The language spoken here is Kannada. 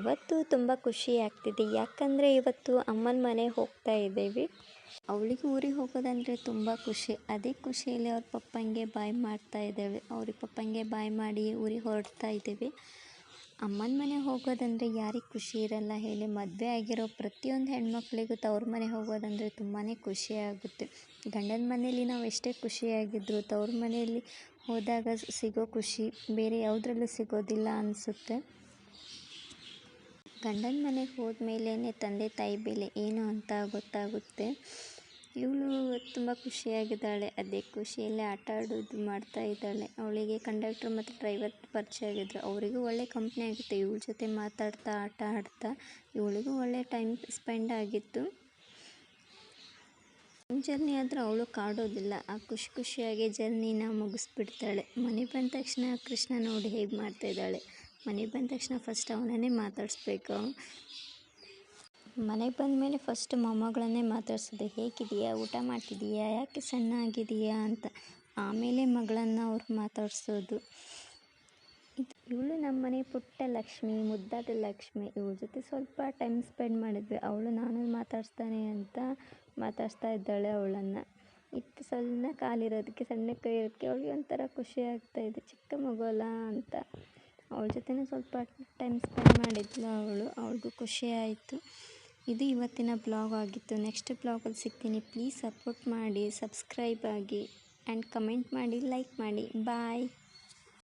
ಇವತ್ತು ತುಂಬ ಖುಷಿ ಆಗ್ತಿದೆ. ಯಾಕಂದರೆ ಇವತ್ತು ಅಮ್ಮನ ಮನೆ ಹೋಗ್ತಾ ಇದ್ದೀವಿ. ಅವಳಿಗೆ ಊರಿಗೆ ಹೋಗೋದಂದರೆ ತುಂಬ ಖುಷಿ. ಅದೇ ಖುಷಿಯಲ್ಲಿ ಅವ್ರ ಪಪ್ಪಂಗೆ ಬಾಯ್ ಮಾಡ್ತಾ ಇದ್ದೇವೆ. ಅವ್ರಿಗೆ ಪಪ್ಪಂಗೆ ಬಾಯ್ ಮಾಡಿ ಊರಿಗೆ ಹೊರಡ್ತಾ ಇದ್ದೀವಿ. ಅಮ್ಮನ ಮನೆ ಹೋಗೋದಂದರೆ ಯಾರಿಗೆ ಖುಷಿ ಇರಲ್ಲ ಹೇಳಿ. ಮದುವೆ ಆಗಿರೋ ಪ್ರತಿಯೊಂದು ಹೆಣ್ಮಕ್ಳಿಗೂ ತವ್ರ ಮನೆ ಹೋಗೋದಂದರೆ ತುಂಬಾ ಖುಷಿಯಾಗುತ್ತೆ ಗಂಡನ ಮನೆಯಲ್ಲಿ ನಾವು ಎಷ್ಟೇ ಖುಷಿಯಾಗಿದ್ದರೂ ತವ್ರ ಮನೆಯಲ್ಲಿ ಹೋದಾಗ ಸಿಗೋ ಖುಷಿ ಬೇರೆ ಯಾವುದ್ರಲ್ಲೂ ಸಿಗೋದಿಲ್ಲ ಅನಿಸುತ್ತೆ. ಗಂಡನ ಮನೆಗೆ ಹೋದ್ಮೇಲೇ ತಂದೆ ತಾಯಿ ಬೆಲೆ ಏನು ಅಂತ ಗೊತ್ತಾಗುತ್ತೆ. ಇವಳು ತುಂಬ ಖುಷಿಯಾಗಿದ್ದಾಳೆ. ಅದೇ ಖುಷಿಯಲ್ಲೇ ಆಟ ಆಡೋದು ಮಾಡ್ತಾ ಇದ್ದಾಳೆ. ಅವಳಿಗೆ ಕಂಡಕ್ಟ್ರ್ ಮತ್ತು ಡ್ರೈವರ್ ಪರಿಚಯ ಆಗಿದ್ರು. ಅವರಿಗೂ ಒಳ್ಳೆ ಕಂಪ್ನಿ ಆಗಿತ್ತು. ಇವಳ ಜೊತೆ ಮಾತಾಡ್ತಾ, ಆಟ ಆಡ್ತಾ, ಇವಳಿಗೂ ಒಳ್ಳೆ ಟೈಮ್ ಸ್ಪೆಂಡ್ ಆಗಿತ್ತು. ಜರ್ನಿ ಆದರೆ ಅವಳು ಕಾಡೋದಿಲ್ಲ. ಆ ಖುಷಿ ಖುಷಿಯಾಗಿ ಜರ್ನಿನ ಮುಗಿಸ್ಬಿಡ್ತಾಳೆ. ಮನೆ ಬಂದ ತಕ್ಷಣ ಕೃಷ್ಣ ನೋಡಿ ಹೇಗೆ ಮಾಡ್ತಾಯಿದ್ದಾಳೆ ಮನೆ ಬಂದ ತಕ್ಷಣ ಫಸ್ಟ್ ಅವನನ್ನೇ ಮಾತಾಡಿಸ್ಬೇಕು. ಮನೆಗೆ ಬಂದಮೇಲೆ ಫಸ್ಟ್ ಮೊಮ್ಮಗಳನ್ನೇ ಮಾತಾಡ್ಸೋದು ಹೇಗಿದೆಯಾ ಊಟ ಮಾಡ್ತಿದೀಯಾ ಯಾಕೆ ಸಣ್ಣ ಆಗಿದೆಯಾ ಅಂತ. ಆಮೇಲೆ ಮಗಳನ್ನು ಅವ್ರು ಮಾತಾಡಿಸೋದು. ಇವಳು ನಮ್ಮ ಮನೆ ಪುಟ್ಟ ಲಕ್ಷ್ಮಿ, ಮುದ್ದಾದ ಲಕ್ಷ್ಮಿ. ಇವಳ ಜೊತೆ ಸ್ವಲ್ಪ ಟೈಮ್ ಸ್ಪೆಂಡ್ ಮಾಡಿದ್ವಿ. ಅವಳು ನಾನು ಮಾತಾಡಿಸ್ತಾನೆ ಅಂತ ಮಾತಾಡಿಸ್ತಾ ಇದ್ದಾಳೆ ಅವಳನ್ನು. ಇತ್ತು ಸಣ್ಣ ಕಾಲಿರೋದಕ್ಕೆ, ಸಣ್ಣ ಕೈ ಇರೋದಕ್ಕೆ ಅವಳಿಗೆ ಒಂಥರ ಖುಷಿ ಆಗ್ತಾಯಿದೆ ಚಿಕ್ಕ ಮಗುವಲ್ಲ ಅಂತ. ಅವಳ ಜೊತೆನೇ ಸ್ವಲ್ಪ ಟೈಮ್ ಸ್ಪೆಂಡ್ ಮಾಡಿದ್ಲು ಅವಳು. ಅವಳಿಗೂ ಖುಷಿ ಆಯಿತು. ಇದು ಇವತ್ತಿನ ಬ್ಲಾಗ್ ಆಗಿತ್ತು. ನೆಕ್ಸ್ಟ್ ಬ್ಲಾಗಲ್ಲಿ ಸಿಗ್ತೀನಿ. ಪ್ಲೀಸ್ ಸಪೋರ್ಟ್ ಮಾಡಿ ಸಬ್ಸ್ಕ್ರೈಬ್ ಆಗಿ ಆ್ಯಂಡ್ ಕಮೆಂಟ್ ಮಾಡಿ ಲೈಕ್ ಮಾಡಿ. ಬಾಯ್